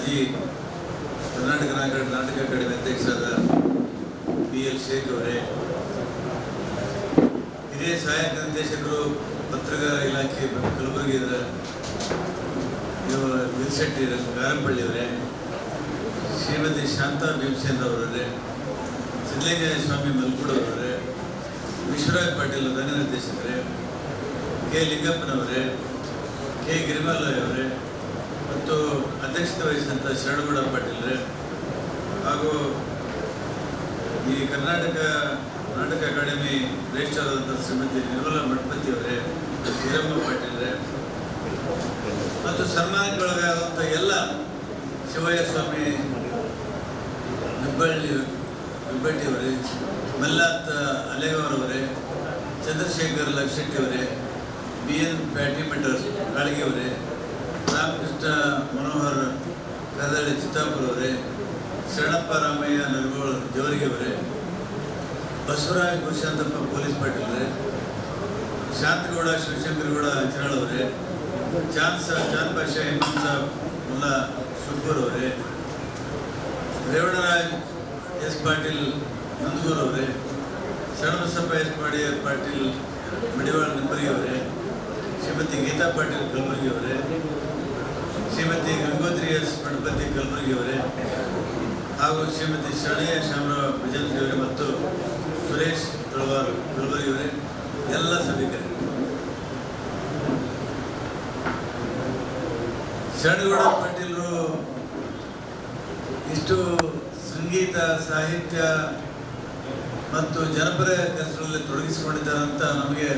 ಮಾಜಿ ಕರ್ನಾಟಕ ನಾಟಕ ಅಕಾಡೆಮಿ ಅಧ್ಯಕ್ಷರಾದ ಬಿ ಎಲ್ ಶೇಖ್ ಅವರೇ, ಹಿರಿಯ ಸಹಾಯಕ ನಿರ್ದೇಶಕರು ಪತ್ರಗಾರ ಇಲಾಖೆ ಕಲಬುರಗಿ ಇದರ ವಿಲ್ಶೆಟ್ಟಿ ಗಾರಂಪಳ್ಳಿ ಅವರೇ ಶ್ರೀಮತಿ ಶಾಂತಾ ಭೀಮಸೇನ್ ಅವರೇ ಸಿದ್ದಲಿಂಗಯ್ಯ ಸ್ವಾಮಿ ಮಲ್ಕೂಡ್ ಅವರೇ ವಿಶ್ವರಾಜ್ ಪಾಟೀಲ್ ಧ್ವನಿ ನಿರ್ದೇಶಕರೇ ಕೆ ಲಿಂಗಪ್ಪನವರೇ, ಕೆ ಗಿರಿಮಲ್ಲಯ್ಯ ಅವರೇ ಮತ್ತು ಅಧ್ಯಕ್ಷತೆ ವಹಿಸಿದಂಥ ಶರಣಗೌಡ ಪಾಟೀಲ್ ಹಾಗೂ ಈ ಕರ್ನಾಟಕ ನಾಟಕ ಅಕಾಡೆಮಿ ಜ್ಯೇಷ್ಠರಾದಂಥ ಶ್ರೀಮತಿ ನಿರ್ಮಲಾ ಅವರೇ ವೀರಮ್ಮ ಪಾಟೀಲ್ ಮತ್ತು ಸನ್ಮಾನಕ್ಕೊಳಗಾದಂಥ ಎಲ್ಲ ಶಿವಯ್ಯ ಸ್ವಾಮಿ ಹೆಬ್ಬಳ್ಳಿ, ಹೆಬ್ಬಟ್ಟಿಯವರೇ ಮಲ್ಲಾತ್ ಅಲೆಗೌರವರೇ, ಚಂದ್ರಶೇಖರ್ ಲಕ್ಷಟ್ಟಿಯವರೇ, ಬಿ ಎನ್ ಪ್ಯಾಟಿಮೆಂಟರ್ ಕಾಳಿಗೆ ಅವರೇ ರಾಮಕೃಷ್ಣ ಮನೋಹರ್ ಕದಳಿ ಚಿತ್ತಾಪುರ ಅವರೇ ಶರಣಪ್ಪ ರಾಮಯ್ಯ ನಲ್ಗೋಳ್ ಜವರಿಗೆ ಅವರೇ ಬಸವರಾಜ್ ಭೂಷಾಂತಪ್ಪ ಪೊಲೀಸ್ ಪಾಟೀಲ್ರೇ ಶಾಂತಗೌಡ ಶಿವಶಂಕರಗೌಡ ಚಾಂದ್ ಅವರೇ ಚಾಂದ್ ಪಾಷಾ ಹೇಮಂತ್ ಸಾಬ್ ಮುಲ್ಲಾ ಅವರೇ ರೇವಣರಾಜ್ ಎಸ್ ಪಾಟೀಲ್ ನಂದಗೂರ್ ಅವರೇ ಶರಣಬಸಪ್ಪ ಎಸ್ ಪಾಡಿ ಪಾಟೀಲ್ ಮಡಿವಾಳ ಅವರೇ ಶ್ರೀಮತಿ ಗೀತಾ ಪಾಟೀಲ್ ಕಲಬುರಗಿ ಅವರೇ ಶ್ರೀಮತಿ ಗಂಗೋತ್ರಿ ಎಸ್ ಗಣಪತಿ ಕಲಬುರಗಿ ಅವರೇ ಹಾಗೂ ಶ್ರೀಮತಿ ಶರಣಯ್ಯ ಶ್ಯಾಮರಾವ್ ಭಜಂತ್ರಿ ಅವರೇ ಮತ್ತು ಸುರೇಶ್ ತಳವಾರ್ ಕಲಬುರಗಿ ಅವರೇ, ಎಲ್ಲ ಸಭಿಕರೇ. ಶರಣಗೌಡ ಪಾಟೀಲರು ಇಷ್ಟು ಸಂಗೀತ, ಸಾಹಿತ್ಯ ಮತ್ತು ಜನಪರ ಕೆಲಸಗಳಲ್ಲಿ ತೊಡಗಿಸಿಕೊಂಡಿದ್ದಾರೆ ಅಂತ ನಮಗೆ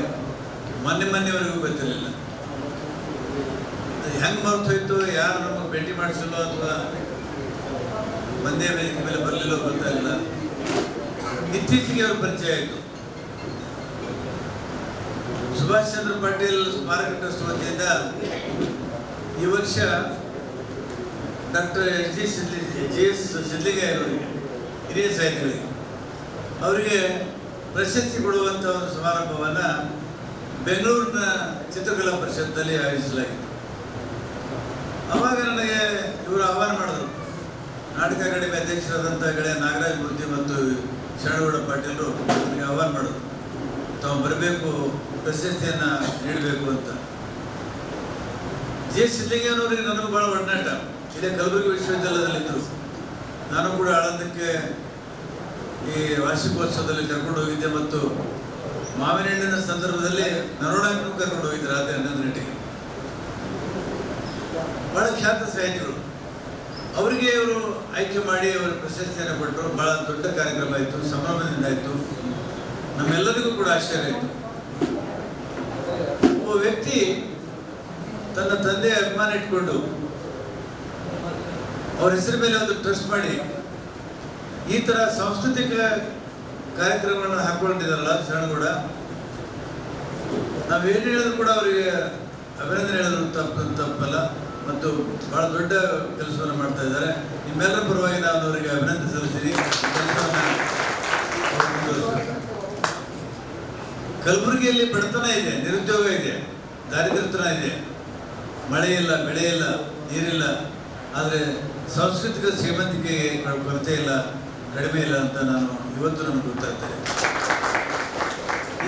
ಮೊನ್ನೆ ಮೊನ್ನೆವರೆಗೂ ಗೊತ್ತಿರಲಿಲ್ಲ. ಹೆಂಗೆ ಮರ್ತು ಹೋಯ್ತು, ಯಾರು ನಮಗೆ ಭೇಟಿ ಮಾಡಿಸಲು ಅಥವಾ ಒಂದೇ ಮೇಲೆ ಬರಲಿಲ್ಲ ಗೊತ್ತಾಗಿಲ್ಲ ಇತ್ತೀಚೆಗೆ ಅವ್ರ ಪರಿಚಯ ಆಯಿತು. ಸುಭಾಷ್ ಚಂದ್ರ ಪಾಟೀಲ್ ಸ್ಮಾರಕ ಟ್ರಸ್ಟ್ ವತಿಯಿಂದ ಈ ವರ್ಷ doctor S G ಸಿದ್ಲಿ G S ಸಿದ್ಲಿಂಗಯ್ಯನವರಿಗೆ ಹಿರಿಯ ಸಾಹಿತಿಗಳಿಗೆ ಅವರಿಗೆ ಪ್ರಶಸ್ತಿ ಕೊಡುವಂಥ ಒಂದು ಸಮಾರಂಭವನ್ನು ಬೆಂಗಳೂರಿನ ಚಿತ್ರಕಲಾ ಪರಿಷತ್ನಲ್ಲಿ ಆಯೋಜಿಸಲಾಗಿತ್ತು. ಅವಾಗ ನನಗೆ ಇವರು ಆಹ್ವಾನ ಮಾಡಿದ್ರು. ನಾಟಕ ಅಕಾಡೆಮಿ ಅಧ್ಯಕ್ಷರಾದಂಥ ಗೆಳೆಯ ನಾಗರಾಜ್ ಮೂರ್ತಿ ಮತ್ತು ಶರಣಗೌಡ ಪಾಟೀಲರು ನನಗೆ ಆಹ್ವಾನ ಮಾಡಿದ್ರು. ತಾವು ಬರಬೇಕು, ಪ್ರಶಸ್ತಿಯನ್ನು ನೀಡಬೇಕು ಅಂತ. ಜೆ ಸಿದ್ಲಿಂಗಯ್ಯನವರಿಗೆ ನನಗೂ ಭಾಳ ಒಡನಾಟ. ಇದೇ ಕಲಬುರಗಿ ವಿಶ್ವವಿದ್ಯಾಲಯದಲ್ಲಿದ್ದರು. ನಾನು ಕೂಡ ಆಳಂದಕ್ಕೆ ಈ ವಾರ್ಷಿಕೋತ್ಸವದಲ್ಲಿ ಕರ್ಕೊಂಡು ಹೋಗಿದ್ದೆ ಮತ್ತು ಮಾವಿನ ಹಣ್ಣಿನ ಸಂದರ್ಭದಲ್ಲಿ ನರೋಣಕ್ಕೂ ಕರ್ಕೊಂಡು ಹೋಗಿದ್ದೆ ರಾತ್ರಿ ಹನ್ನೊಂದು ಗಂಟೆಗೆ. ಬಹಳ ಖ್ಯಾತ ಸಾಹಿತಿಗಳು ಅವರಿಗೆ ಇವರು ಆಯ್ಕೆ ಮಾಡಿ ಅವರು ಪ್ರಶಸ್ತಿಯನ್ನು ಕೊಟ್ಟರು. ಬಹಳ ದೊಡ್ಡ ಕಾರ್ಯಕ್ರಮ ಆಯಿತು ಸಂಭ್ರಮದಿಂದ ಆಯಿತು ನಮ್ಮೆಲ್ಲರಿಗೂ ಕೂಡ ಆಶ್ಚರ್ಯ ಆಯಿತು. ಒಬ್ಬ ವ್ಯಕ್ತಿ ತನ್ನ ತಂದೆಯ ಅಭಿಮಾನ ಇಟ್ಕೊಂಡು ಅವ್ರ ಹೆಸರು ಮೇಲೆ ಒಂದು ಟ್ರಸ್ಟ್ ಮಾಡಿ ಈ ತರ ಸಾಂಸ್ಕೃತಿಕ ಕಾರ್ಯಕ್ರಮಗಳನ್ನ ಹಾಕೊಂಡಿದಾರಲ್ಲ ಶರಣಗೌಡ. ನಾವೇನು ಹೇಳಿದ್ರು ಕೂಡ ಅವರಿಗೆ ಅಭಿನಂದನೆ ಹೇಳಿದ್ರು, ತಪ್ಪು, ತಪ್ಪಲ್ಲ. ಮತ್ತು ಬಹಳ ದೊಡ್ಡ ಕೆಲಸವನ್ನು ಮಾಡ್ತಾ ಇದ್ದಾರೆ. ನಿಮ್ಮೆಲ್ಲರ ಪರವಾಗಿ ನಾನು ಅವರಿಗೆ ಅಭಿನಂದನೆ ಸಲ್ಲಿಸ್ತೀನಿ. ಕಲಬುರಗಿಯಲ್ಲಿ ಬಡತನ ಇದೆ, ನಿರುದ್ಯೋಗ ಇದೆ, ದಾರಿದ್ರ್ಯತನ ಇದೆ. ಮಳೆ ಇಲ್ಲ, ಬೆಳೆ ಇಲ್ಲ, ನೀರಿಲ್ಲ. ಆದರೆ ಸಾಂಸ್ಕೃತಿಕ ಶ್ರೀಮಂತಿಕೆಗೆ ಕೊರತೆ ಇಲ್ಲ, ಕಡಿಮೆ ಇಲ್ಲ ಅಂತ ನಾನು ಇವತ್ತು ನನಗೆ ಗೊತ್ತಾಗ್ತದೆ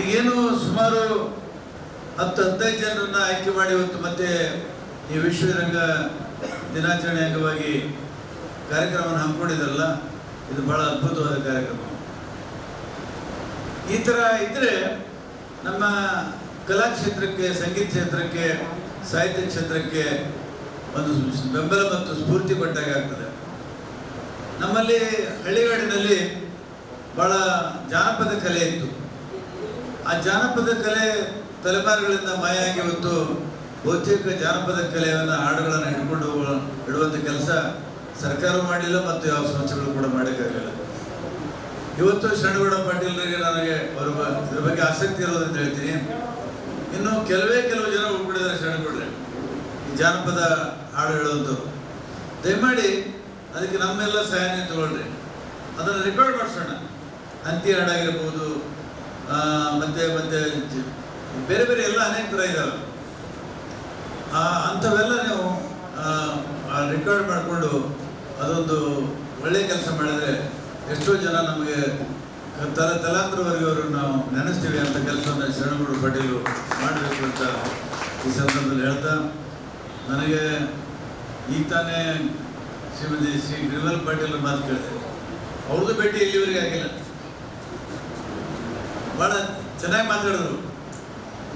ಈಗೇನು ಸುಮಾರು ಹತ್ತು ಹದಿನೈದು ಜನರನ್ನು ಆಯ್ಕೆ ಮಾಡಿ ಇವತ್ತು ಮತ್ತೆ ಈ ವಿಶ್ವರಂಗ ದಿನಾಚರಣೆ ಅಂಗವಾಗಿ ಕಾರ್ಯಕ್ರಮವನ್ನು ಹಮ್ಮಿಕೊಂಡಿದ್ದಲ್ಲ, ಇದು ಬಹಳ ಅದ್ಭುತವಾದ ಕಾರ್ಯಕ್ರಮ. ಈ ಥರ ಇದ್ದರೆ ನಮ್ಮ ಕಲಾ ಕ್ಷೇತ್ರಕ್ಕೆ, ಸಂಗೀತ ಕ್ಷೇತ್ರಕ್ಕೆ, ಸಾಹಿತ್ಯ ಕ್ಷೇತ್ರಕ್ಕೆ ಒಂದು ಬೆಂಬಲ ಮತ್ತು ಸ್ಫೂರ್ತಿ ಕೊಟ್ಟಾಗ ಆಗ್ತದೆ. ನಮ್ಮಲ್ಲಿ ಹಳ್ಳಿಗಾಡಿನಲ್ಲಿ ಬಹಳ ಜಾನಪದ ಕಲೆ ಇತ್ತು. ಆ ಜಾನಪದ ಕಲೆ ತಲೆಮಾರುಗಳಿಂದ ಮಾಯಾಗಿ ಇವತ್ತು ಬಹುತೇಕ ಜಾನಪದ ಕಲೆಯನ್ನು ಹಾಡುಗಳನ್ನು ಹಿಡ್ಕೊಂಡು ಇಡುವಂಥ ಕೆಲಸ ಸರ್ಕಾರ ಮಾಡಿಲ್ಲ ಮತ್ತು ಯಾವ ಸಂಸ್ಥೆಗಳು ಕೂಡ ಮಾಡೋಕ್ಕಾಗಲಿಲ್ಲ ಇವತ್ತು ಶರಣಗೌಡ ಪಾಟೀಲ್ರಿಗೆ ನನಗೆ ಅವ್ರ ಬ- ಇದ್ರ ಬಗ್ಗೆ ಆಸಕ್ತಿ ಇರೋದ್ರಿಂದ ಹೇಳ್ತೀನಿ. ಇನ್ನು ಕೆಲವೇ ಕೆಲವು ಜನ ಉಳ್ಕೊಂಡಿದ್ದಾರೆ ಶರಣಗೌಡ್ರೆ. ಈ ಜಾನಪದ ಹಾಡು ಹೇಳುವಂಥವ್ರು ದಯಮಾಡಿ ಅದಕ್ಕೆ ನಮ್ಮೆಲ್ಲ ಸಹಾಯ ತಗೊಳ್ರಿ. ಅದನ್ನು ರೆಕಾರ್ಡ್ ಮಾಡಿಸೋಣ. ಹಂತಿ ಹಾಡಾಗಿರ್ಬೋದು ಮತ್ತೆ ಮತ್ತೆ ಬೇರೆ ಬೇರೆ ಎಲ್ಲ ಅನೇಕ ಥರ ಇದ್ದಾವೆ ಆ, ಅಂಥವೆಲ್ಲ ನೀವು ರೆಕಾರ್ಡ್ ಮಾಡಿಕೊಂಡು ಅದೊಂದು ಒಳ್ಳೆ ಕೆಲಸ ಮಾಡಿದ್ರೆ ಎಷ್ಟೋ ಜನ ನಮಗೆ ತಲ ತಲಾಂತರವರೆಗೆ ನಾವು ನೆನೆಸ್ತೀವಿ ಅಂತ ಕೆಲಸವನ್ನು ಶರಣಗೌಡ ಪಾಟೀಲು ಮಾಡಬೇಕು ಅಂತ ಈ ಸಂದರ್ಭದಲ್ಲಿ ಹೇಳ್ತಾ, ನನಗೆ ಈಗ ತಾನೇ ಶ್ರೀಮತಿ ಶ್ರೀ ಗಿರಿವಲ್ ಪಾಟೀಲ್ ಮಾತು ಕೇಳಿದೆ. ಅವ್ರದ್ದು ಭೇಟಿ ಇಲ್ಲಿವರೆಗೆ ಆಗಿಲ್ಲ. ಭಾಳ ಚೆನ್ನಾಗಿ ಮಾತಾಡಿದ್ರು.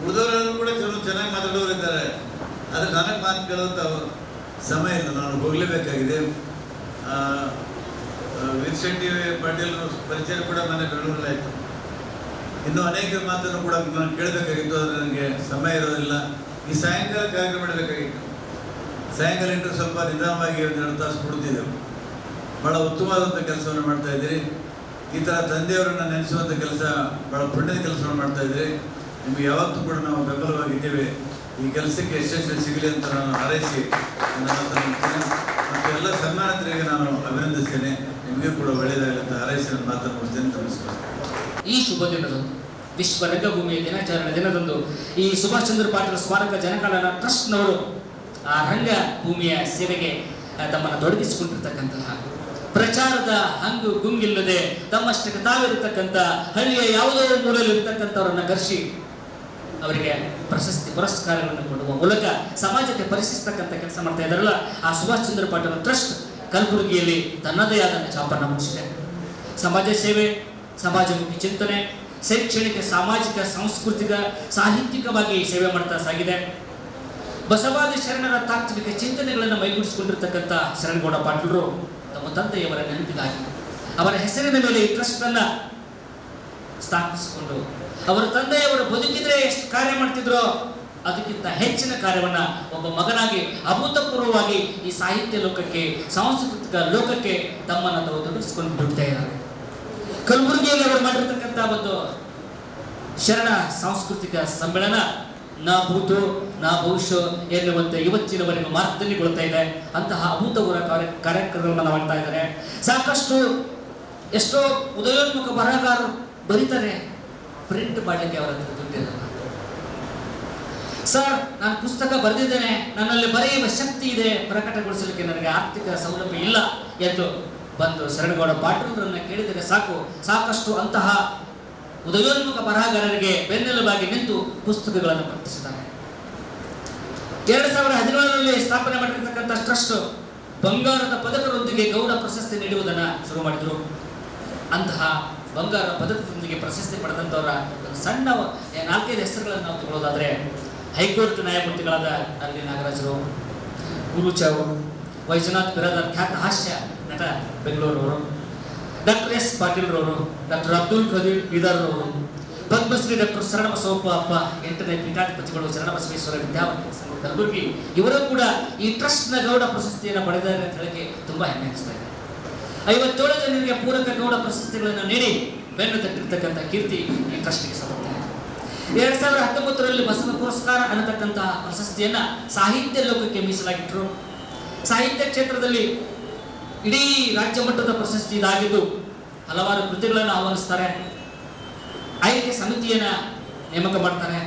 ಉಳಿದವರೆಲ್ಲರೂ ಕೂಡ ಚಲೋ ಚೆನ್ನಾಗಿ ಮಾತಾಡೋರು ಇದ್ದಾರೆ ಆದರೆ ನನಗೆ ಮಾತು ಕೇಳುವಂಥ ಸಮಯ ಇಲ್ಲ, ನಾನು ಹೋಗಲೇಬೇಕಾಗಿದೆ. ಶೆಟ್ಟಿ ಪಾಟೀಲ್ ಪರಿಚಯ ಕೂಡ ಮನೆ ಬೆಂಗಳೂರಲ್ಲಾಯಿತು ಇನ್ನೂ ಅನೇಕ ಮಾತನ್ನು ಕೂಡ ನಾನು ಕೇಳಬೇಕಾಗಿತ್ತು, ಆದರೆ ನನಗೆ ಸಮಯ ಇರೋದಿಲ್ಲ. ಈ ಸಾಯಂಕಾಲ ಕಾರ್ಯಕ್ರಮ ಮಾಡಬೇಕಾಗಿತ್ತು. ಸಾಯಂಕಾಲ ಇಂಟು ಸ್ವಲ್ಪ ನಿಧಾನವಾಗಿ ಒಂದು ಎರಡು ತಾಸು ಕೊಡ್ತಿದ್ದೆವು ಭಾಳ ಉತ್ತಮವಾದಂಥ ಕೆಲಸವನ್ನು ಮಾಡ್ತಾ ಇದ್ದೀರಿ. ಈ ಥರ ತಂದೆಯವರನ್ನು ನೆನೆಸುವಂಥ ಕೆಲಸ ಭಾಳ ಪುಣ್ಯದ ಕೆಲಸವನ್ನು ಮಾಡ್ತಾ ಇದ್ದೀರಿ. ನಿಮಗೆ ಯಾವತ್ತೂ ಕೂಡ ನಾವು ಬೆಂಬಲವಾಗಿದ್ದೇವೆ. ಈ ಕೆಲಸಕ್ಕೆ ಯಶಸ್ವಿ ಸಿಗಲಿ ಅಂತ ನಾನು ಹಾರೈಸಿ ನನ್ನ. ಮತ್ತು ಎಲ್ಲ ಸನ್ಮಾನಿತರಿಗೆ ನಾನು ಅಭಿನಂದಿಸ್ತೇನೆ ನಿಮಗೆ ಕೂಡ ಒಳ್ಳೆಯದಾಗಲಿ ಅಂತ ಹಾರೈಸಿ ನನ್ನ ಮಾತನ್ನು ಮುಗಿಸ್ತೇನೆ ನಮಸ್ಕಾರ ಈ ಶುಭ ದಿನದಂದು ವಿಶ್ವ ರಂಗಭೂಮಿಯ ದಿನಾಚರಣೆ ದಿನದಂದು ಈ ಸುಭಾಷ್ ಚಂದ್ರ ಪಾಟೀಲ್ ಸ್ಮಾರಕ ಜನಕಲ್ಯಾಣ ಟ್ರಸ್ಟ್ನವರು ಆ ರಂಗಭೂಮಿಯ ಸೇವೆಗೆ ತಮ್ಮನ್ನು ತೊಡಗಿಸಿಕೊಂಡಿರ್ತಕ್ಕಂತಹ, ಪ್ರಚಾರದ ಹಂಗು ಗುಂಗಿಲ್ಲದೆ ತಮ್ಮಷ್ಟಕ್ಕೆ ತಾವಿರತಕ್ಕಂಥ ಹಳ್ಳಿಯ ಯಾವುದೋ ಮೂಲೆಯಲ್ಲಿರ್ತಕ್ಕಂಥವರನ್ನ ಕರೆಸಿ ಅವರಿಗೆ ಪ್ರಶಸ್ತಿ ಪುರಸ್ಕಾರಗಳನ್ನು ಕೊಡುವ ಮೂಲಕ ಸಮಾಜಕ್ಕೆ ಪರಿಶಿಸ್ತಕ್ಕಂಥ ಕೆಲಸ ಮಾಡ್ತಾ ಇದ್ದಾರಲ್ಲ, ಆ ಸುಭಾಷ್ ಚಂದ್ರ ಪಾಟೀಲ್ ಟ್ರಸ್ಟ್ ಕಲಬುರಗಿಯಲ್ಲಿ ತನ್ನದೇ ಆದ ಚಾಪನ ಮುಚ್ಚಿದೆ ಸಮಾಜ ಸೇವೆ, ಸಮಾಜಮುಖಿ ಚಿಂತನೆ, ಶೈಕ್ಷಣಿಕ, ಸಾಮಾಜಿಕ, ಸಾಂಸ್ಕೃತಿಕ, ಸಾಹಿತ್ಯಿಕವಾಗಿ ಸೇವೆ ಮಾಡ್ತಾ ಸಾಗಿದೆ. ಬಸವಾದಿ ಶರಣರ ತಾತ್ವಿಕ ಚಿಂತನೆಗಳನ್ನು ಮೈಗೂಡಿಸಿಕೊಂಡಿರ್ತಕ್ಕಂಥ ಶರಣಗೌಡ ಪಾಟೀಲರು ತಮ್ಮ ತಂದೆಯವರ ನೆನಪಿಗಾಗಿ ಅವರ ಹೆಸರಿನ ಮೇಲೆ ಈ ಟ್ರಸ್ಟ್ ಅನ್ನ ಸ್ಥಾಪಿಸಿಕೊಂಡು ಅವರ ತಂದೆಯವರು ಬದುಕಿದ್ರೆ ಎಷ್ಟು ಕಾರ್ಯ ಮಾಡ್ತಿದ್ರೋ ಅದಕ್ಕಿಂತ ಹೆಚ್ಚಿನ ಕಾರ್ಯವನ್ನು ಒಬ್ಬ ಮಗನಾಗಿ, ಅಭೂತಪೂರ್ವವಾಗಿ ಈ ಸಾಹಿತ್ಯ ಲೋಕಕ್ಕೆ, ಸಾಂಸ್ಕೃತಿಕ ಲೋಕಕ್ಕೆ ತಮ್ಮನ್ನು ತಾವು ತೊಡಗಿಸಿಕೊಂಡು ಬಿಡ್ತಾ ಇದ್ದಾರೆ. ಕಲಬುರಗಿಯಲ್ಲಿ ಅವರು ಮಾಡಿರ್ತಕ್ಕಂಥ ಒಂದು ಶರಣ ಸಾಂಸ್ಕೃತಿಕ ಸಮ್ಮೇಳನ ನಾ ಭೂತು, ನಾ ಭವಿಷ್ಯ ಎನ್ನುವಂತೆ ಇವತ್ತಿನವರೆಗೂ ಮಾರ್ಗದಲ್ಲಿಗೊಳ್ತಾ ಇದೆ. ಅಂತಹ ಅಭೂತಪೂರ್ವ ಕಾರ್ಯ ಕಾರ್ಯಕ್ರಮವನ್ನು ಮಾಡ್ತಾ ಇದ್ದಾರೆ. ಸಾಕಷ್ಟು ಎಷ್ಟೋ ಉದಯೋನ್ಮುಖ ಬರಹಗಾರರು ಬರೀತಾರೆ ಪ್ರಿಂಟ್ ಮಾಡಲಿಕ್ಕೆ ಅವರ ಹತ್ರ ದುಡ್ಡಿಲ್ಲ ಸರ್ ನಾನು ಪುಸ್ತಕ ಬರೆದಿದ್ದೇನೆ, ನನ್ನಲ್ಲಿ ಬರೆಯುವ ಶಕ್ತಿ ಇದೆ, ಪ್ರಕಟಗೊಳಿಸಲಿಕ್ಕೆ ನನಗೆ ಆರ್ಥಿಕ ಸೌಲಭ್ಯ ಇಲ್ಲ ಎಂದು ಬಂದು ಶರಣಗೌಡ ಪಾಟೀಲರನ್ನ ಕೇಳಿದರೆ ಸಾಕು, ಸಾಕಷ್ಟು ಅಂತಹ ಉದಯೋನ್ಮುಖ ಬರಹಗಾರರಿಗೆ ಬೆನ್ನೆಲುಬಾಗಿ ನಿಂತು ಪುಸ್ತಕಗಳನ್ನು ಪ್ರಕಟಿಸಿದ್ದಾರೆ ಎರಡು ಸಾವಿರದ ಹದಿನೇಳರಲ್ಲಿ ಸ್ಥಾಪನೆ ಮಾಡಿರ್ತಕ್ಕಂಥ ಟ್ರಸ್ಟ್ ಬಂಗಾರದ ಪದಕದೊಂದಿಗೆ ಗೌಡ ಪ್ರಶಸ್ತಿ ನೀಡುವುದನ್ನು ಶುರು ಮಾಡಿದರು. ಅಂತಹ ಬಂಗಾರ ಪದಕದೊಂದಿಗೆ ಪ್ರಶಸ್ತಿ ಪಡೆದಂಥವರ ಸಣ್ಣ ನಾಲ್ಕೈದು ಹೆಸರುಗಳನ್ನು ನಾವು ತಗೊಳ್ಳೋದಾದರೆ ಹೈಕೋರ್ಟ್ ನ್ಯಾಯಮೂರ್ತಿಗಳಾದ ಅಲ್ಲಿ ನಾಗರಾಜರು ಗುರುಚಾವು ವೈಜನಾಥ್ ಬಿರಾದರ್ ಖ್ಯಾತ ಹಾಸ್ಯ ನಟ ಬೆಂಗಳೂರವರು, ಡಾಕ್ಟರ್ ಎಸ್ ಪಾಟೀಲ್ರವರು, ಡಾಕ್ಟರ್ ಅಬ್ದುಲ್ ಖದೀರ್ ಬೀದರ್ರವರು, ಪದ್ಮಶ್ರೀ ಡಾಕ್ಟರ್ ಶರಣಬಸವಪ್ಪ ಅಪ್ಪ ಎಂಟನೇ ಪೀಠಾಧಿಪತಿಗಳು ಶರಣಬಸವೇಶ್ವರ ಸಂಘ ಕಲಬುರಗಿ, ಇವರು ಕೂಡ ಈ ಟ್ರಸ್ಟ್ನ ಗೌಡ ಪ್ರಶಸ್ತಿಯನ್ನು ಪಡೆದಿದ್ದಾರೆ ಅಂತ ಹೇಳಕ್ಕೆ ತುಂಬಾ ಹೆಮ್ಮೆ ಅನಿಸ್ತಾ ಇದೆ. ಐವತ್ತೇಳು ಜನರಿಗೆ ಪೂರಕ ಗೌಡ ಪ್ರಶಸ್ತಿಗಳನ್ನು ನೀಡಿ ಬೆನ್ನು ತಟ್ಟಿರ್ತಕ್ಕಂಥ ಕೀರ್ತಿ ಟ್ರಸ್ಟ್ಗೆ ಸಲ್ಲುತ್ತೆ. ಎರಡ್ ಸಾವಿರದ ಹತ್ತೊಂಬತ್ತರಲ್ಲಿ ಬಸವ ಪುರಸ್ಕಾರ ಅನ್ನತಕ್ಕಂತಹ ಪ್ರಶಸ್ತಿಯನ್ನ ಸಾಹಿತ್ಯ ಲೋಕಕ್ಕೆ ಮೀಸಲಾಗಿಟ್ಟರು ಸಾಹಿತ್ಯ ಕ್ಷೇತ್ರದಲ್ಲಿ ಇಡೀ ರಾಜ್ಯ ಮಟ್ಟದ ಪ್ರಶಸ್ತಿ ಇದಾಗಿದ್ದು ಹಲವಾರು ಕೃತಿಗಳನ್ನು ಆಹ್ವಾನಿಸ್ತಾರೆ. ಆಯ್ಕೆ ಸಮಿತಿಯನ್ನ ನೇಮಕ ಮಾಡ್ತಾರೆ.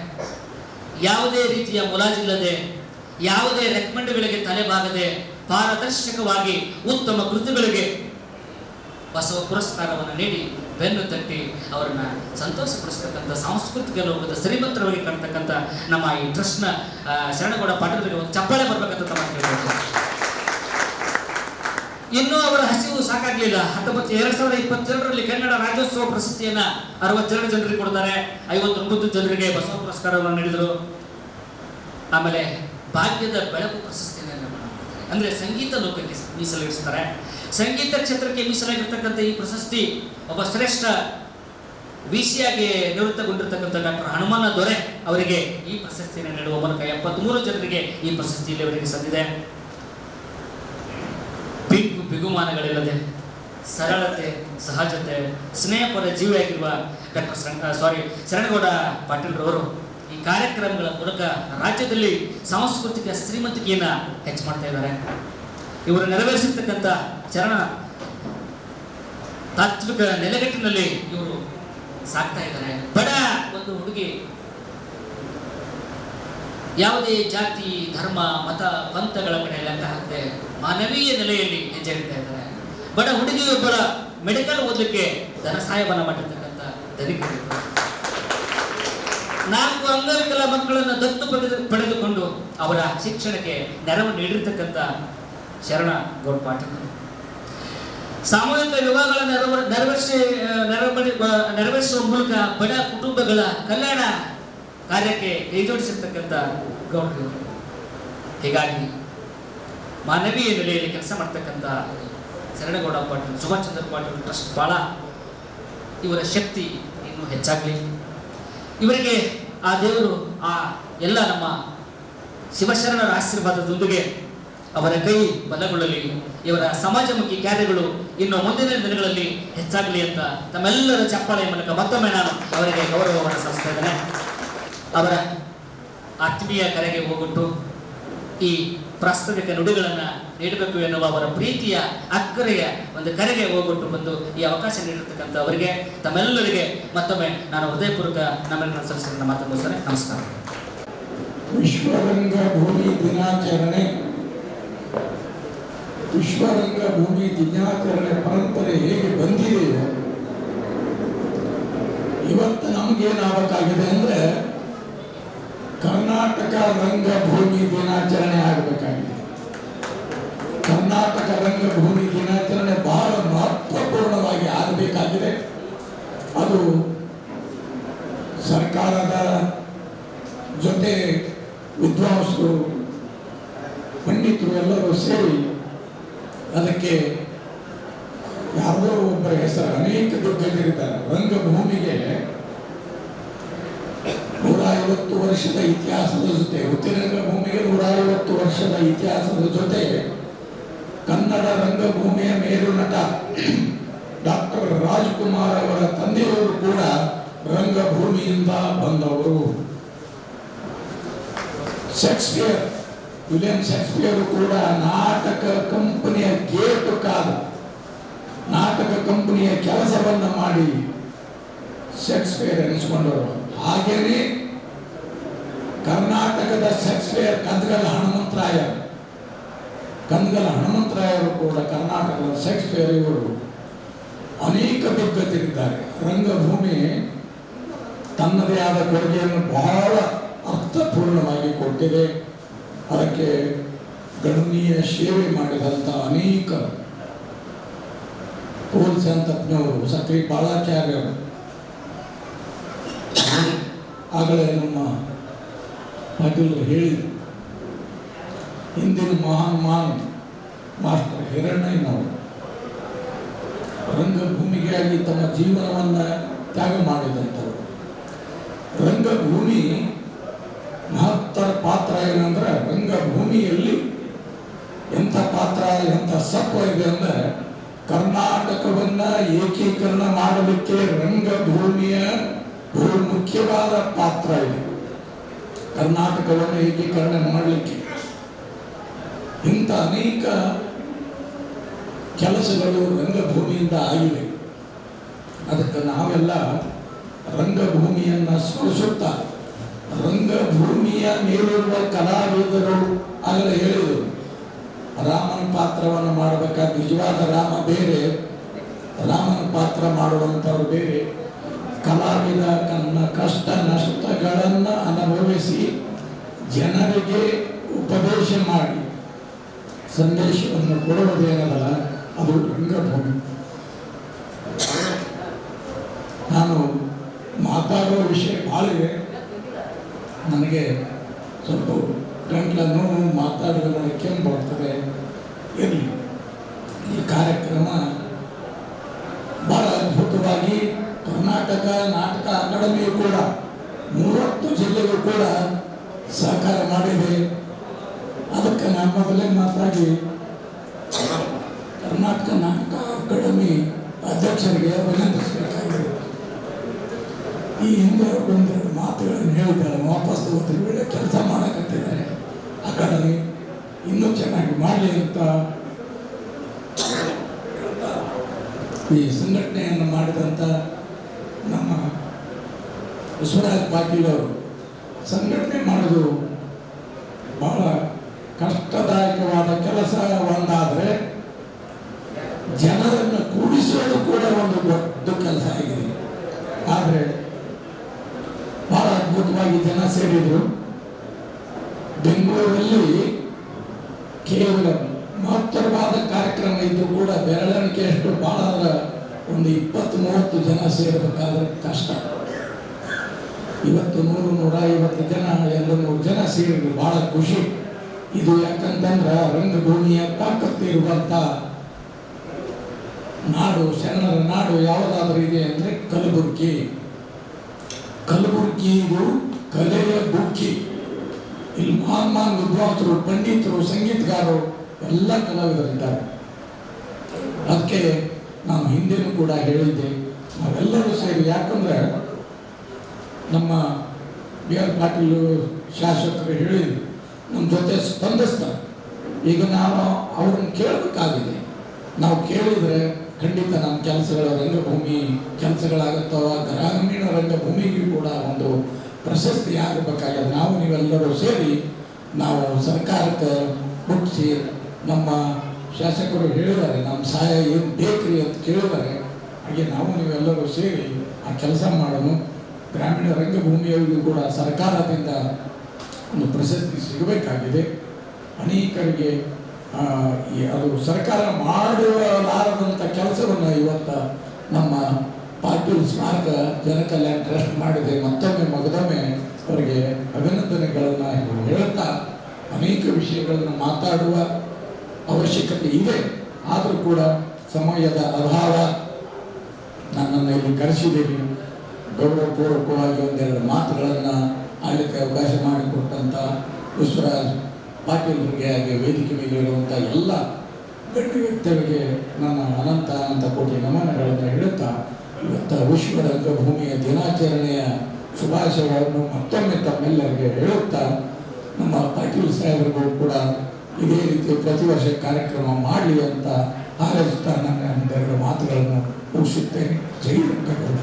ಯಾವುದೇ ರೀತಿಯ ಮುಲಾಜಿಲ್ಲದೆ ಯಾವುದೇ ರೆಕಮೆಂಡ್ಗಳಿಗೆ ತಲೆಬಾಗದೆ ಪಾರದರ್ಶಕವಾಗಿ ಉತ್ತಮ ಕೃತಿಗಳಿಗೆ ಬಸವ ಪುರಸ್ಕಾರವನ್ನು ನೀಡಿ ಬೆನ್ನು ತಟ್ಟಿ ಅವರನ್ನ ಸಂತೋಷಪಡಿಸ್ತಕ್ಕಂಥ ಸಾಂಸ್ಕೃತಿಕ ಲೋಕದ ಶ್ರೀಮಂತರವಾಗಿ ಕಾಣ್ತಕ್ಕಂಥ ನಮ್ಮ ಈ ಟ್ರಸ್ಟ್ನ ಶರಣಗೌಡ ಪಾಟೀಲರಿಗೆ ಒಂದು ಚಪ್ಪಾಳೆ ಬರಬೇಕಂತ ಕೇಳ್ಕೊಳ್ತೀನಿ. ಇನ್ನೂ ಅವರ ಹಸಿವು ಸಾಕಾಗ್ಲಿಲ್ಲ. ಹತ್ತೊಂಬತ್ತು, ಎರಡ್ ಸಾವಿರದ ಇಪ್ಪತ್ತೆರಡರಲ್ಲಿ ಕನ್ನಡ ರಾಜ್ಯೋತ್ಸವ ಪ್ರಶಸ್ತಿಯನ್ನ ಅರವತ್ತೆರಡು ಜನರಿಗೆ ಕೊಡ್ತಾರೆ. ಐವತ್ತೊಂಬತ್ತು ಜನರಿಗೆ ಬಸವ ಪುರಸ್ಕಾರವನ್ನು ನೀಡಿದರು. ಆಮೇಲೆ ಭಾಗ್ಯದ ಬೆಳಕು ಪ್ರಶಸ್ತಿಯನ್ನು ಅಂದ್ರೆ ಸಂಗೀತ ಲೋಕಕ್ಕೆ ಮೀಸಲಿರಿಸ್ತಾರೆ. ಸಂಗೀತ ಕ್ಷೇತ್ರಕ್ಕೆ ಮೀಸಲಾಗಿರ್ತಕ್ಕಂಥ ಈ ಪ್ರಶಸ್ತಿ ಒಬ್ಬ ಶ್ರೇಷ್ಠ ವಿಸಿಯಾಗಿ ನಿವೃತ್ತಗೊಂಡಿರ್ತಕ್ಕಂಥ ಡಾಕ್ಟರ್ ಹನುಮನ ದೊರೆ ಅವರಿಗೆ ಈ ಪ್ರಶಸ್ತಿಯನ್ನು ನೀಡುವ ಮೂಲಕ ಎಪ್ಪತ್ಮೂರು ಜನರಿಗೆ ಈ ಪ್ರಶಸ್ತಿ ಇಲ್ಲಿವರೆಗೆ ಸಂದಿದೆ. ಬಿಗು ಬಿಗುಮಾನಗಳಿಲ್ಲದೆ ಸರಳತೆ, ಸಹಜತೆ, ಸ್ನೇಹಪರ ಜೀವಿಯಾಗಿರುವ ಡಾಕ್ಟರ್ ಸಾರಿ ಶರಣಗೌಡ ಪಾಟೀಲ್ರವರು ಕಾರ್ಯಕ್ರಮಗಳ ಮೂಲಕ ರಾಜ್ಯದಲ್ಲಿ ಸಾಂಸ್ಕೃತಿಕ ಶ್ರೀಮಂತಿಕೆಯನ್ನು ಹೆಚ್ಚು ಮಾಡ್ತಾ ಇದ್ದಾರೆ. ಇವರು ನೆರವೇರಿಸಿರ್ತಕ್ಕಂಥ ಚರಣ ತಾತ್ವಿಕ ನೆಲೆಗಟ್ಟಿನಲ್ಲಿ ಇವರು ಸಾಕ್ತಾ ಇದ್ದಾರೆ. ಬಡ ಒಂದು ಹುಡುಗಿ ಯಾವುದೇ ಜಾತಿ, ಧರ್ಮ, ಮತ, ಪಂಥಗಳ ಕಡೆ ಲೆಕ್ಕ ಹಾಕದೆ ಮಾನವೀಯ ನೆಲೆಯಲ್ಲಿ ಹೆಜ್ಜೆ ಇಡ್ತಾ ಇದ್ದಾರೆ. ಬಡ ಹುಡುಗಿಯೊಬ್ಬರ ಮೆಡಿಕಲ್ ಓದಲಿಕ್ಕೆ ಧನ ಸಹಾಯವನ್ನು ಮಾಡಿರ್ತಕ್ಕಂಥ ಧನಿಕರು ನಾಲ್ಕು ಅಂಗವಿಕಲ ಮಕ್ಕಳನ್ನು ದತ್ತು ಪಡೆದು ಪಡೆದುಕೊಂಡು ಅವರ ಶಿಕ್ಷಣಕ್ಕೆ ನೆರವು ನೀಡಿರ್ತಕ್ಕಂಥ ಶರಣ ಗೌಡ ಪಾಟೀಲ್ ಸಾಮೂಹಿಕ ವಿವಾಹಗಳ ನೆರವ ನೆರವೇರಿಸಿ ನೆರವೇರಿ ನೆರವೇರಿಸುವ ಮೂಲಕ ಬಡ ಕುಟುಂಬಗಳ ಕಲ್ಯಾಣ ಕಾರ್ಯಕ್ಕೆ ಕೈಜೋಡಿಸಿರ್ತಕ್ಕಂಥ ಗೌಡರು. ಹೀಗಾಗಿ ಮಾನವೀಯ ನೆಲೆಯಲ್ಲಿ ಕೆಲಸ ಮಾಡ್ತಕ್ಕಂಥ ಶರಣಗೌಡ ಪಾಟೀಲ್ ಸುಭಾಷ್ ಚಂದ್ರ ಪಾಟೀಲ್ ಟ್ರಸ್ಟ್ ಭಾಳ ಇವರ ಶಕ್ತಿ ಇನ್ನೂ ಹೆಚ್ಚಾಗಲಿ. ಇವರಿಗೆ ಆ ದೇವರು, ಆ ಎಲ್ಲ ನಮ್ಮ ಶಿವಶರಣರ ಆಶೀರ್ವಾದದೊಂದಿಗೆ ಅವರ ಕೈ ಬಲಗೊಳ್ಳಲಿ, ಇವರ ಸಮಾಜಮುಖಿ ಕಾರ್ಯಗಳು ಇನ್ನು ಮುಂದಿನ ದಿನಗಳಲ್ಲಿ ಹೆಚ್ಚಾಗಲಿ ಅಂತ ತಮ್ಮೆಲ್ಲರ ಚಪ್ಪಾಳೆಯ ಮೂಲಕ ಮತ್ತೊಮ್ಮೆ ನಾನು ಅವರಿಗೆ ಗೌರವವನ್ನು ಸಲ್ಲಿಸ್ತಾ ಅವರ ಆತ್ಮೀಯ ಕರೆಗೆ ಹೋಗಿಟ್ಟು ಈ ಪ್ರಾಸ್ತಾವಿಕ ನುಡಿಗಳನ್ನು ನೀಡಬೇಕು ಎನ್ನುವ ಅವರ ಪ್ರೀತಿಯ ಅಕ್ಕರೆಯ ಒಂದು ಕರೆಗೆ ಹೋಗ್ಬಿಟ್ಟು ಬಂದು ಈ ಅವಕಾಶ ನೀಡಿರ್ತಕ್ಕಂಥ ಅವರಿಗೆ, ತಮ್ಮೆಲ್ಲರಿಗೆ ಮತ್ತೊಮ್ಮೆ ನಾನು ಹೃದಯಪೂರ್ವಕ ನಮ್ಮೆಲ್ಲ ಸಲ್ಲಿಸಿದ ಮುಗಿಸ್ತೇನೆ. ನಮಸ್ಕಾರ. ವಿಶ್ವರಂಗ ಭೂಮಿ ದಿನಾಚರಣೆ. ವಿಶ್ವರಂಗ ಭೂಮಿ ದಿನಾಚರಣೆ ಪರಂಪರೆ ಹೇಗೆ ಬಂದಿದೆಯೋ, ಇವತ್ತು ನಮ್ಗೇನಾಗಬೇಕಾಗಿದೆ ಅಂದ್ರೆ ಕರ್ನಾಟಕ ರಂಗಭೂಮಿ ದಿನಾಚರಣೆ ಆಗಬೇಕಾಗಿದೆ ರಂಗ ರಂಗಭೂಮಿ ದಿನಾಚರಣೆ ಬಹಳ ಮಹತ್ವಪೂರ್ಣವಾಗಿ ಆಗಬೇಕಾಗಿದೆ. ಅದು ಸರ್ಕಾರದ ಜೊತೆ ವಿದ್ವಾಂಸರು, ಪಂಡಿತರು ಎಲ್ಲರೂ ಸೇರಿ ಅದಕ್ಕೆ ಯಾವುದೋ ಒಬ್ಬರ ಹೆಸರು ಅನೇಕ ದುಡ್ಡಿರ್ತಾರೆ ರಂಗಭೂಮಿಗೆ ನೂರ ಐವತ್ತು ವರ್ಷದ ಇತಿಹಾಸದ ಜೊತೆ ರಂಗಭೂಮಿಗೆ ನೂರ ಐವತ್ತು ವರ್ಷದ ಇತಿಹಾಸದ ಜೊತೆ ಕನ್ನಡ ರಂಗಭೂಮಿಯ ಮೇರು ನಟ ಡಾಕ್ಟರ್ ರಾಜ್ಕುಮಾರ್ ಅವರ ತಂದೆಯವರು ಕೂಡ ರಂಗಭೂಮಿಯಿಂದ ಬಂದವರು. ಶೇಕ್ಸ್ಪಿಯರ್ ವಿಲಿಯಂ ಶೇಕ್ಸ್ಪಿಯರ್ ಕೂಡ ನಾಟಕ ಕಂಪನಿಯ ಗೇಟ್ ಕಾದು ನಾಟಕ ಕಂಪನಿಯ ಕೆಲಸವನ್ನು ಮಾಡಿ ಶೇಕ್ಸ್ಪಿಯರ್ ಎನಿಸ್ಕೊಂಡವರು. ಹಾಗೇನೆ ಕರ್ನಾಟಕದ ಶೇಕ್ಸ್ಪಿಯರ್ ಕದ್ಗಲ ಹನುಮಂತರಾಯ. ಕಂದಗಲ ಹನುಮಂತರಾಯರು ಕೂಡ ಕರ್ನಾಟಕದ ಶೇಕ್ಸ್ಪಿಯರ್ ಇವರು ಅನೇಕ ದಿಗ್ಗಜರಿದ್ದಾರೆ. ರಂಗಭೂಮಿ ತನ್ನದೇ ಆದ ಕೊಡುಗೆಯನ್ನು ಬಹಳ ಅರ್ಥಪೂರ್ಣವಾಗಿ ಕೊಟ್ಟಿದೆ. ಅದಕ್ಕೆ ಗಣನೀಯ ಸೇವೆ ಮಾಡಿದಂಥ ಅನೇಕ ಕೋಲ್ಸ್ ಅಂತಪ್ನವರು ಸಕ್ರಿ ಬಾಳಾಚಾರ್ಯರು. ಆಗಲೇ ನಮ್ಮ ಪಾಟೀಲರು ಹೇಳಿದರು. ಹಿಂದಿನ ಮಹಾನ್ ಮಹಾನ್ ಮಾಸ್ಟರ್ ಹಿರಣ್ಣಯ್ಯನವರು ರಂಗಭೂಮಿಗಾಗಿ ತಮ್ಮ ಜೀವನವನ್ನು ತ್ಯಾಗ ಮಾಡಿದಂಥವ್ರು. ರಂಗಭೂಮಿ ಮಹತ್ತರ ಪಾತ್ರ ಏನಂದ್ರೆ ರಂಗಭೂಮಿಯಲ್ಲಿ ಎಂಥ ಪಾತ್ರ, ಎಂಥ ಸತ್ವ ಇದೆ ಅಂದ್ರೆ ಕರ್ನಾಟಕವನ್ನ ಏಕೀಕರಣ ಮಾಡಲಿಕ್ಕೆ ರಂಗಭೂಮಿಯ ಬಹು ಮುಖ್ಯವಾದ ಪಾತ್ರ ಇದೆ. ಕರ್ನಾಟಕವನ್ನು ಏಕೀಕರಣ ಮಾಡಲಿಕ್ಕೆ ಇಂಥ ಅನೇಕ ಕೆಲಸಗಳು ರಂಗಭೂಮಿಯಿಂದ ಆಗಿವೆ. ಅದಕ್ಕೆ ನಾವೆಲ್ಲ ರಂಗಭೂಮಿಯನ್ನು ಸ್ಮರಿಸುತ್ತಾ, ರಂಗಭೂಮಿಯ ಮೇಲಿರುವ ಕಲಾವಿದರು ಆಗಲೇ ಹೇಳಿದರು. ರಾಮನ ಪಾತ್ರವನ್ನು ಮಾಡಬೇಕಾದ ನಿಜವಾದ ರಾಮ ಬೇರೆ, ರಾಮನ ಪಾತ್ರ ಮಾಡುವಂಥವ್ರು ಬೇರೆ. ಕಲಾವಿದ ತನ್ನ ಕಷ್ಟ ನಷ್ಟಗಳನ್ನು ಅನುಭವಿಸಿ ಜನರಿಗೆ ಉಪದೇಶ ಮಾಡಿ. ಸಂದೇಶವನ್ನು ಕೊಡುವುದೇನಲ್ಲ ಅದು ರಂಗಭೂಮಿ. ನಾನು ಮಾತಾಡುವ ವಿಷಯ ಭಾಳ ಇದೆ ನನಗೆ ಸ್ವಲ್ಪ ಗಂಟ್ಲ ನೋವು, ಮಾತಾಡಿದ ಕೆಮ್ಮು ಬರ್ತದೆ ನಾನು ಮೊದಲೇ ಮಾತಾಡಿ ಕರ್ನಾಟಕ ನಾಟಕ ಅಕಾಡೆಮಿ ಅಧ್ಯಕ್ಷರಿಗೆ ಅಭಿನಂದಿಸಬೇಕಾಗಿದೆ ಈ ಹಿಂದೆ ಒಂದೆರಡು ಮಾತುಗಳನ್ನು ಹೇಳ್ತಾರೆ ವಾಪಸ್ ಹೋದ್ರ ವೇಳೆ ಕೆಲಸ ಮಾಡಕತ್ತಿದ್ದಾರೆ ಅಕಾಡೆಮಿ. ಇನ್ನೂ ಚೆನ್ನಾಗಿ ಮಾಡಲಿ ಅಂತ ಈ ಸಂಘಟನೆಯನ್ನು ಮಾಡಿದಂಥ ನಮ್ಮ ಬಸವರಾಜ್ ಪಾಟೀಲ್ ಅವರು. ಸಂಘಟನೆ ಮಾಡೋದು ಇದ್ದು ಕೂಡ ಬೆರಳಿಕೆಯಷ್ಟು ಬಹಳ ಅಂದ್ರೆ ಒಂದು ಇಪ್ಪತ್ತು, ಮೂವತ್ತು ಜನ ಸೇರಬೇಕಾದ್ರೆ ಕಷ್ಟ. ಇವತ್ತು ನೂರು ಐವತ್ತು ಜನ, ಎರಡು ನೂರು ಜನ ಸೇರಿದ್ರು ಬಹಳ ಖುಷಿ. ಇದು ಯಾಕಂತಂದ್ರೆ ರಂಗಭೂಮಿಯ ತಾಕತ್ತು ಇರುವಂಥ ನಾಡು, ಶರಣರ ನಾಡು ಯಾವುದಾದ್ರೂ ಇದೆ ಅಂದರೆ ಕಲಬುರ್ಗಿ. ಕಲಬುರ್ಗಿ ಇದು ಕಲೆಯ ಬುಕ್ಕಿ ಇಲ್ಲಿ ಮಹಾನ್ ಮಹಾನ್ ವಿದ್ವಾಂಸರು ಪಂಡಿತರು, ಸಂಗೀತಗಾರರು ಎಲ್ಲ ಕಲಾವಿದರಿದ್ದಾರೆ. ಅದಕ್ಕೆ ನಾನು ಹಿಂದೆನೂ ಕೂಡ ಹೇಳಿದ್ದೆ, ನಾವೆಲ್ಲರೂ ಸೇರಿ ಯಾಕಂದ್ರೆ ನಮ್ಮ ಬಿ ಆರ್ ಪಾಟೀಲ್ ಶಾಸಕರು ಹೇಳಿದ್ರು, ನಮ್ಮ ಜೊತೆ ಸ್ಪಂದಿಸ್ತಾರೆ ಈಗ ನಾವು ಅವ್ರನ್ನ ಕೇಳಬೇಕಾಗಿದೆ. ನಾವು ಕೇಳಿದರೆ ಖಂಡಿತ ನಮ್ಮ ಕೆಲಸಗಳ ರಂಗಭೂಮಿ ಕೆಲಸಗಳಾಗುತ್ತವ ಗ್ರಾಮೀಣ ರಂಗಭೂಮಿಗೂ ಕೂಡ ಒಂದು ಪ್ರಶಸ್ತಿ ಆಗಬೇಕಾಗಿದೆ. ನಾವು ನೀವೆಲ್ಲರೂ ಸೇರಿ ನಾವು ಸರ್ಕಾರಕ್ಕೆ ಮುಟ್ಟಿಸಿ ನಮ್ಮ ಶಾಸಕರು ಹೇಳಿದ್ದಾರೆ ನಮ್ಮ ಸಹಾಯ ಏನು ಬೇಕ್ರಿ ಅಂತ ಕೇಳಿದ್ದಾರೆ. ಹಾಗೆ ನಾವು ನೀವೆಲ್ಲರೂ ಸೇರಿ ಆ ಕೆಲಸ ಮಾಡೋನು ಗ್ರಾಮೀಣ ರಂಗಭೂಮಿಯವರಿಗೂ ಕೂಡ ಸರ್ಕಾರದಿಂದ ಒಂದು ಪ್ರಶಸ್ತಿ ಸಿಗಬೇಕಾಗಿದೆ. ಅನೇಕರಿಗೆ ಅದು ಸರ್ಕಾರ ಮಾಡಲಾರದಂಥ ಕೆಲಸವನ್ನು ಇವತ್ತು ನಮ್ಮ ಪಾಟೀಲ್ ಸ್ಮಾರಕ ಜನಕಲ್ಯಾಣ ಟ್ರಸ್ಟ್ ಮಾಡಿದೆ. ಮತ್ತೊಮ್ಮೆ ಮಗದೊಮ್ಮೆ ಅವರಿಗೆ ಅಭಿನಂದನೆಗಳನ್ನು ಹೇಳುತ್ತಾ ಅನೇಕ ವಿಷಯಗಳನ್ನು ಮಾತಾಡುವ ಅವಶ್ಯಕತೆ ಇದೆ. ಆದರೂ ಕೂಡ ಸಮಯದ ಅಭಾವ ನನ್ನನ್ನು ಇಲ್ಲಿ ಕರೆಸಿದ್ದೀರಿ. ಗೌರವಪೂರ್ವಕವಾಗಿ ಒಂದೆರಡು ಮಾತುಗಳನ್ನು ಆಡಲಿಕ್ಕೆ ಅವಕಾಶ ಮಾಡಿಕೊಟ್ಟಂಥ ವಿಶ್ವರಾಜ್ ಪಾಟೀಲ್ರಿಗೆ ಹಾಗೆ ವೇದಿಕೆ ಮೇಲೆ ಇರುವಂಥ ಎಲ್ಲ ಗಣ್ಯ ವ್ಯಕ್ತಿಗಳಿಗೆ ನನ್ನ ಅನಂತ ಅನಂತ ಕೋಟಿ ನಮನಗಳನ್ನು ಹೇಳುತ್ತಾ, ಇವತ್ತ ವಿಶ್ವ ರಂಗಭೂಮಿಯ ದಿನಾಚರಣೆಯ ಶುಭಾಶಯಗಳನ್ನು ಮತ್ತೊಮ್ಮೆ ತಮ್ಮೆಲ್ಲರಿಗೆ ಹೇಳುತ್ತಾ, ನಮ್ಮ ಪಾಟೀಲ್ ಸಾಹೇಬರಿಗೂ ಕೂಡ ಇದೇ ರೀತಿ ಪ್ರತಿ ವರ್ಷ ಕಾರ್ಯಕ್ರಮ ಮಾಡಲಿ ಅಂತ ಹಾರೈಸುತ್ತಾ ನನ್ನ ಮಾತುಗಳನ್ನು ಮುಗಿಸುತ್ತೇನೆ. ಜೈ ರಂಗಗೌಡ